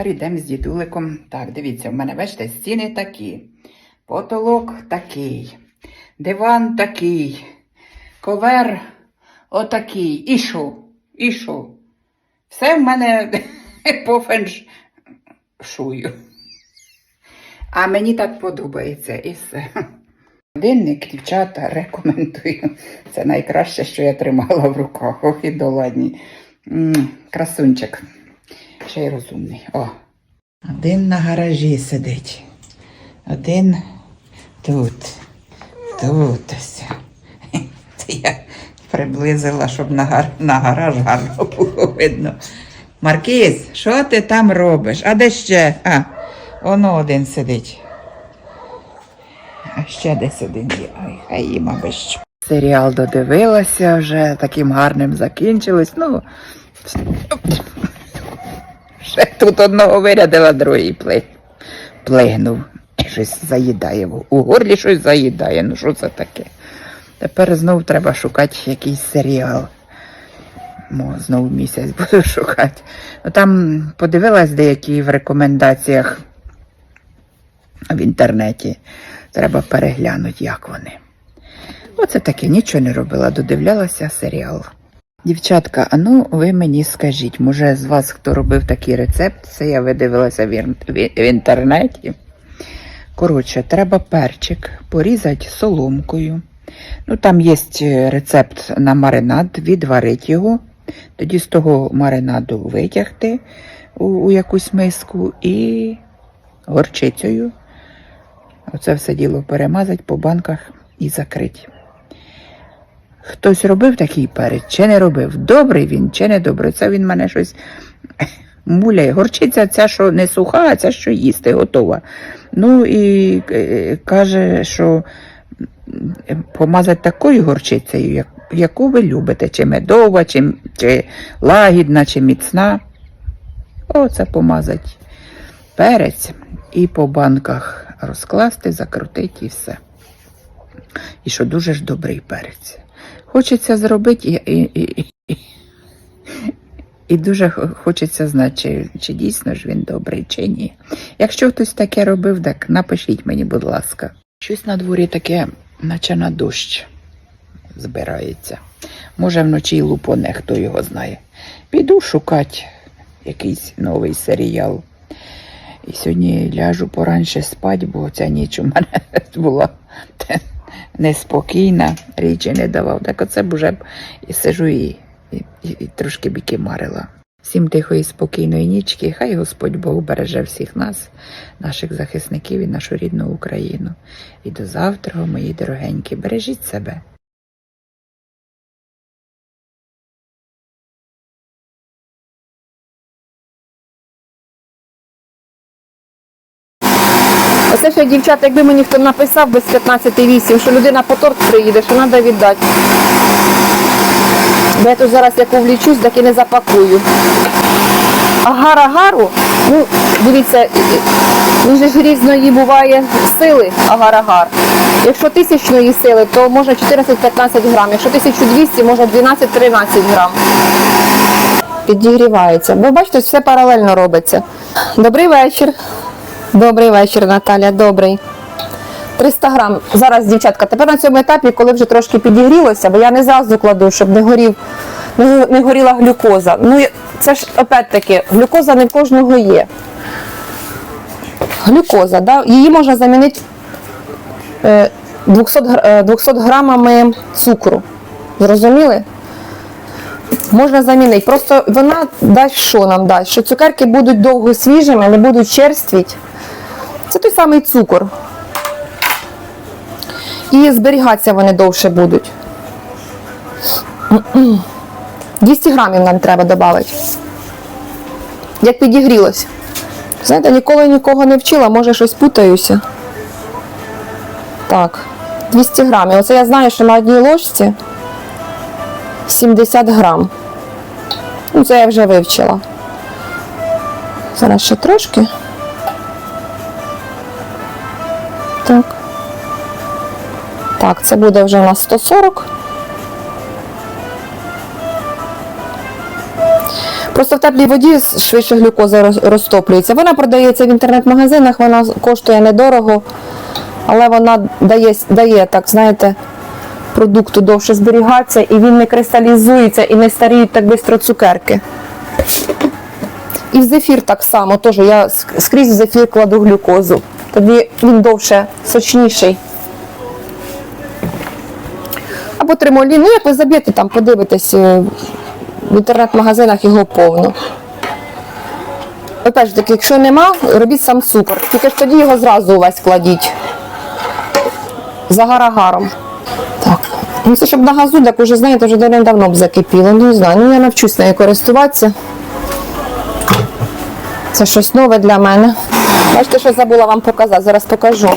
Тепер йдемо з дідуликом. Так, дивіться, в мене, бачите, стіни такі, потолок такий, диван такий, ковер отакий. І що? І що? Все в мене по феншую. А мені так подобається і все. Годинник, дівчата, рекомендую. Це найкраще, що я тримала в руках. Ох, і доладні. Красунчик. Ще й розумний. О. Один на гаражі сидить. Один тут. Тут ось. Це я приблизила, щоб на, гар... на гараж гарно було видно. Маркіз, що ти там робиш? А де ще? А, воно один сидить. А ще десь один є. Ай, хай аби що. Серіал додивилася вже, таким гарним закінчилось. Ну, ще тут одного вирядила, другий пли... плигнув. Щось заїдає. У горлі щось заїдає. Ну що це таке? Тепер знов треба шукати якийсь серіал. Мо, знову місяць буду шукати. Ну, там подивилась деякі в рекомендаціях в інтернеті. Треба переглянути, як вони. Оце таке, нічого не робила, додивлялася серіал. Дівчатка, а ну ви мені скажіть, може з вас хто робив такий рецепт, це я видивилася в, в інтернеті. Коротше, треба перчик порізати соломкою. Ну, там є рецепт на маринад, відварити його, тоді з того маринаду витягти у, у якусь миску і горчицею. Оце все діло перемазати по банках і закрити. Хтось робив такий перець, чи не робив? Добрий він чи не добрий? Це він мене щось муляє. Горчиця ця, що не суха, а ця, що їсти, готова. Ну і е, каже, що помазати такою горчицею, яку ви любите, чи медова, чи, чи лагідна, чи міцна. Оце помазати перець і по банках розкласти, закрутити і все. І що дуже ж добрий перець. Хочеться зробити і, і, і, і, і дуже хочеться знати, чи, чи дійсно ж він добрий, чи ні. Якщо хтось таке робив, так напишіть мені, будь ласка. Щось на дворі таке, наче на дощ збирається. Може, вночі й лупоне, хто його знає. Піду шукати якийсь новий серіал. І сьогодні ляжу поранше спати, бо ця ніч у мене була неспокійна, річі не давав. Так оце б уже б і сижу і, і, і, і трошки біки марила. Всім тихої, спокійної нічки, хай Господь Бог береже всіх нас, наших захисників і нашу рідну Україну. І до завтра, мої дорогенькі, бережіть себе. Оце ще дівчата, якби мені хто написав без 15.8, що людина по торт приїде, що треба віддати. Бо я тут зараз як увлічусь, так і не запакую. А гар-агару, ну, дивіться, він же ж різної буває сили агар-агар. Якщо тисячної сили, то можна 14-15 грам. Якщо 1200, можна 12-13 грам. Підігрівається. Бо бачите, все паралельно робиться. Добрий вечір. Добрий вечір, Наталя, добрий. 300 грам. Зараз, дівчатка, тепер на цьому етапі, коли вже трошки підігрілося, бо я не зразу кладу, щоб не горів, не, не горіла глюкоза. Ну, це ж опять-таки, глюкоза не в кожного є. Глюкоза, да? її можна замінити е, 200, е, 200 грамами цукру. Зрозуміли? Можна замінити. Просто вона дасть що нам дасть? Що цукерки будуть довго свіжими, не будуть черствіть. Це той самий цукор. І зберігатися вони довше будуть. 200 грамів нам треба додати. Як підігрілось. Знаєте, ніколи нікого не вчила, може щось путаюся. Так, 200 грамів. Оце я знаю, що на одній ложці 70 грам. Ну, це я вже вивчила. Зараз ще трошки. Так. Так, це буде вже у нас 140. Просто в теплій воді швидше глюкоза розтоплюється. Вона продається в інтернет-магазинах, вона коштує недорого, але вона дає, дає так, знаєте, продукту довше зберігатися і він не кристалізується і не старіють так швидко цукерки. І в зефір так само, теж я скрізь в зефір кладу глюкозу. Тоді він довше сочніший. Або тримолін. Ну, як ви заб'єте там, подивитесь, е, в інтернет-магазинах його повно. Опять ж таки, якщо нема, робіть сам цукор. Тільки ж тоді його зразу увесь кладіть. За гарагаром. Ну це щоб на газу, так уже, знаєте, вже давно б закипіло. Ну, не знаю. Ну я навчусь нею користуватися. Це щось нове для мене. Бачите, що забула вам показати, зараз покажу.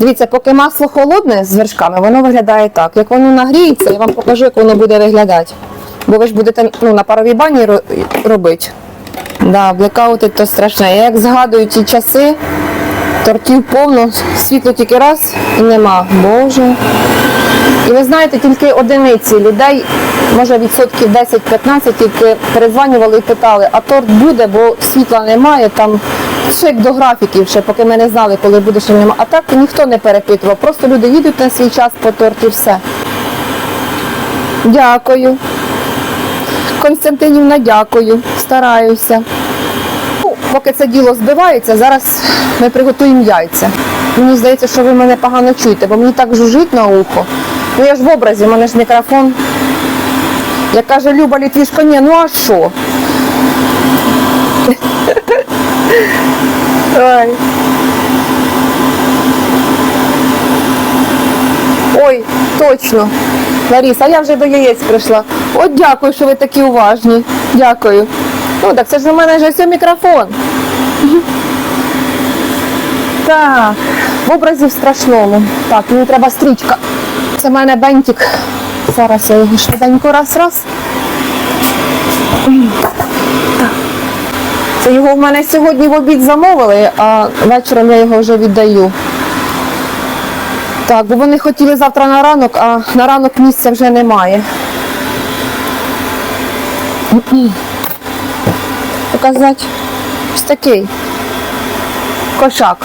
Дивіться, поки масло холодне з вершками, воно виглядає так. Як воно нагріється, я вам покажу, як воно буде виглядати. Бо ви ж будете ну, на паровій бані ро- робити. Да, блекаути то страшне. Я як згадую ті часи, тортів повно, світло тільки раз і нема. Боже. І ви знаєте, тільки одиниці людей, може відсотків 10-15, тільки перезванювали і питали, а торт буде, бо світла немає, там ще як до графіків, ще поки ми не знали, коли буде, що немає. А так ніхто не перепитував. Просто люди їдуть на свій час по торт і все. Дякую. Константинівна, дякую. Стараюся. Поки це діло збивається, зараз ми приготуємо яйця. Мені здається, що ви мене погано чуєте, бо мені так жужить на ухо. Ну я ж в образі, в мене ж мікрофон. Як каже Люба Літвішко, ні, ну а що? Ой. Ой, точно. Лариса, я вже до яєць прийшла. От дякую, що ви такі уважні. Дякую. Ну так це ж у мене вже все мікрофон. Так, в образі в страшному. Так, мені треба стрічка. Це в мене бентик. Зараз я його швиденько раз-раз. Це його в мене сьогодні в обід замовили, а вечором я його вже віддаю. Так, бо вони хотіли завтра на ранок, а на ранок місця вже немає. Показати ось такий кошак.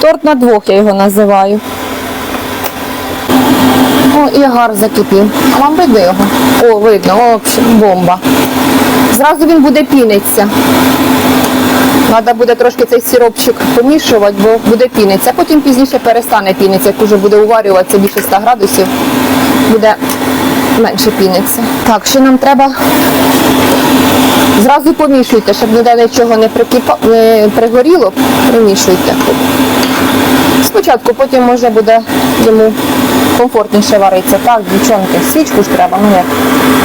Торт на двох я його називаю. О, і гар закипів. А вам видно його? О, видно, о, бомба. Зразу він буде пінитися. Треба буде трошки цей сиропчик помішувати, бо буде пінитися. А потім пізніше перестане пінитися, як вже буде уварюватися більше 100 градусів, буде менше пінитися. Так, що нам треба? Зразу помішуйте, щоб ніде нічого не, прикипа... не пригоріло, примішуйте. Спочатку, потім може буде йому комфортніше варитися. Так, дівчонки, свічку ж треба, ну як.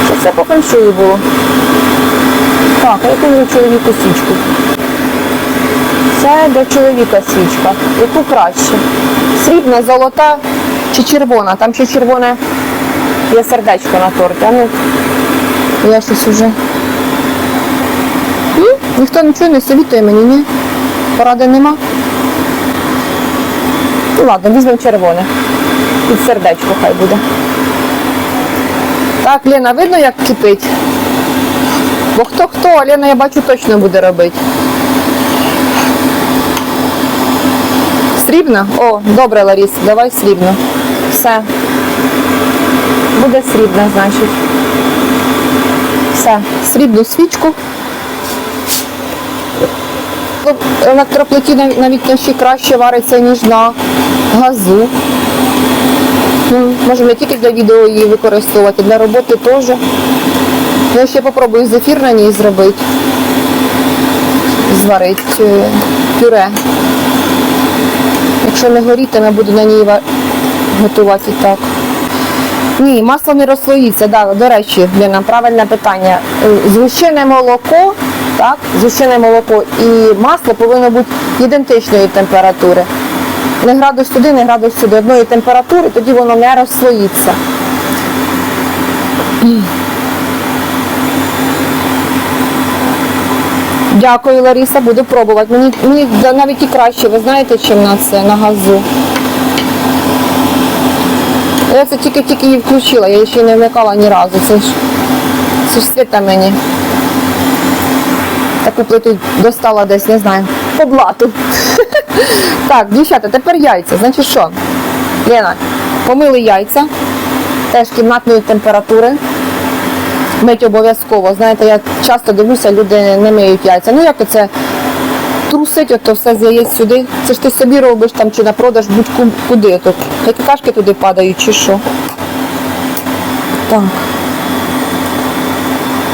Щоб це по було. Так, а яку чоловіку свічку? Це для чоловіка свічка. Яку краще? Срібна, золота чи червона? Там ще червоне є сердечко на торті. А ну, я щось уже. М? Ніхто нічого не совітує мені, ні? Поради нема. Ну ладно, візьмемо червоне. Під сердечко хай буде. Так, Лена, видно, як кипить? Бо хто хто, а Лена, я бачу, точно буде робити. Срібна? О, добре, Ларіс, давай срібно. Все. Буде срібна, значить. Все, срібну свічку. Ну, Електроплиті навіть на ще краще вариться, ніж на газу. Ну, Можемо не тільки для відео її використовувати, для роботи теж. Я ще попробую зефір на ній зробити. Зварити е, пюре. Якщо не горітиме, буду на ній готувати так. Ні, масло не розслоїться, да, до речі, Лена, правильне питання. Е, Згущене молоко, так, згущене молоко і масло повинно бути ідентичної температури. Не градус туди, не градус сюди, одної температури, тоді воно не розслоїться. Дякую, Лариса, буду пробувати. Мені, мені навіть і краще, ви знаєте, чим на це, на газу. Я це тільки-тільки її включила, я ще не вмикала ні разу. Це ж Це ж світа мені. Таку плиту достала десь, не знаю, по блату. так, дівчата, тепер яйця. Значить що? Лена, помили яйця, теж кімнатної температури. Мить обов'язково. Знаєте, я часто дивлюся, люди не миють яйця. Ну як це трусить, ото все з яєць сюди. Це ж ти собі робиш там чи на продаж будь-куди. То какашки туди падають, чи що. Так.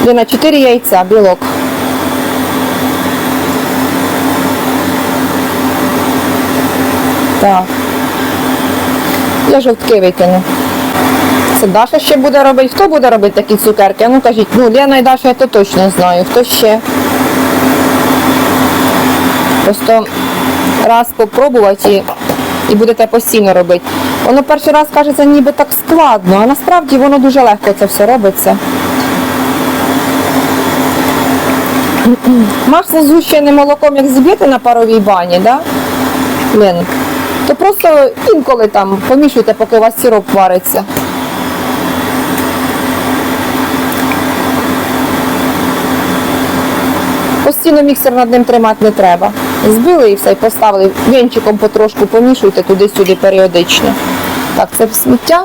Лена, 4 яйця, білок. Так. Я жовтки викину. Даша ще буде робити. Хто буде робити такі цукерки? Ну кажіть, ну Лена і Даша я то точно знаю. Хто ще? Просто раз попробувати і, будете постійно робити. Воно перший раз кажеться ніби так складно, а насправді воно дуже легко це все робиться. Масло згущене молоком, як зб'єте на паровій бані, да? Лен, то просто інколи там помішуйте, поки у вас сироп вариться. Постійно міксер над ним тримати не треба. Збили і все, і поставили. Вінчиком потрошку помішуйте туди-сюди періодично. Так, це сміття.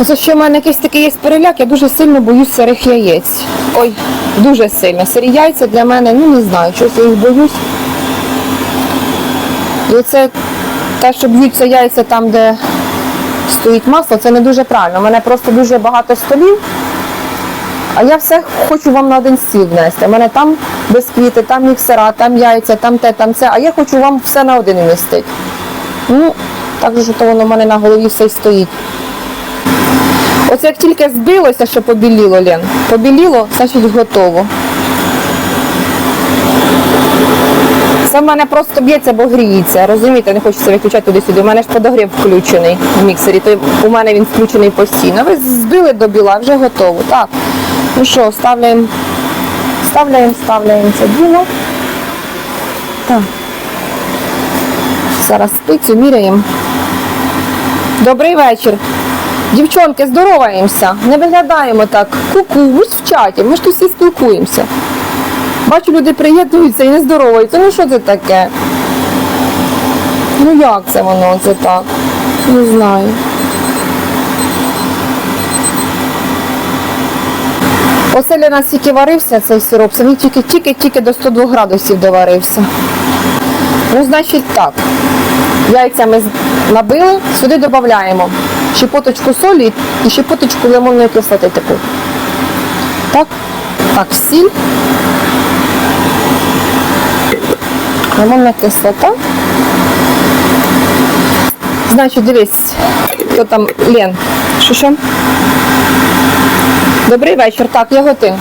Оце ще в мене якийсь такий є переляк, я дуже сильно боюсь сирих яєць. Ой, дуже сильно. Сирі яйця для мене, ну не знаю, щось я їх боюсь. І оце те, що б'ються яйця там, де стоїть масло, це не дуже правильно. У мене просто дуже багато столів. А я все хочу вам на один стіл внести. У мене там бісквіти, там міксера, там яйця, там те, там це. А я хочу вам все на один вмістити. Ну, так же то воно в мене на голові все й стоїть. Оце як тільки збилося, що побіліло, Лен, побіліло, значить готово. Це в мене просто б'ється, бо гріється. Розумієте, не хочеться виключати туди-сюди. У мене ж подогрів включений в міксері, то у мене він включений постійно. Ви збили до біла, вже готово. Так. Ну що, ставляємо, ставляємо, ставляємо це діло. Так. Зараз спицю міряємо. Добрий вечір. Дівчонки, здороваємося. Не виглядаємо так. Ку-ку, ми в чаті, ми ж тут всі спілкуємося. Бачу, люди приєднуються і не здороваються. Ну що це таке? Ну як це воно це так? Не знаю. Оце для нас тільки варився цей сироп, це він тільки, тільки, тільки до 102 градусів доварився. Ну, значить так. Яйця ми набили, сюди додаємо щепоточку солі і щепоточку лимонної кислоти таку. Так, так, сіль. Лимонна кислота. Значить, дивись, хто там Лен. Що що? Добрий вечір. Так, я готин.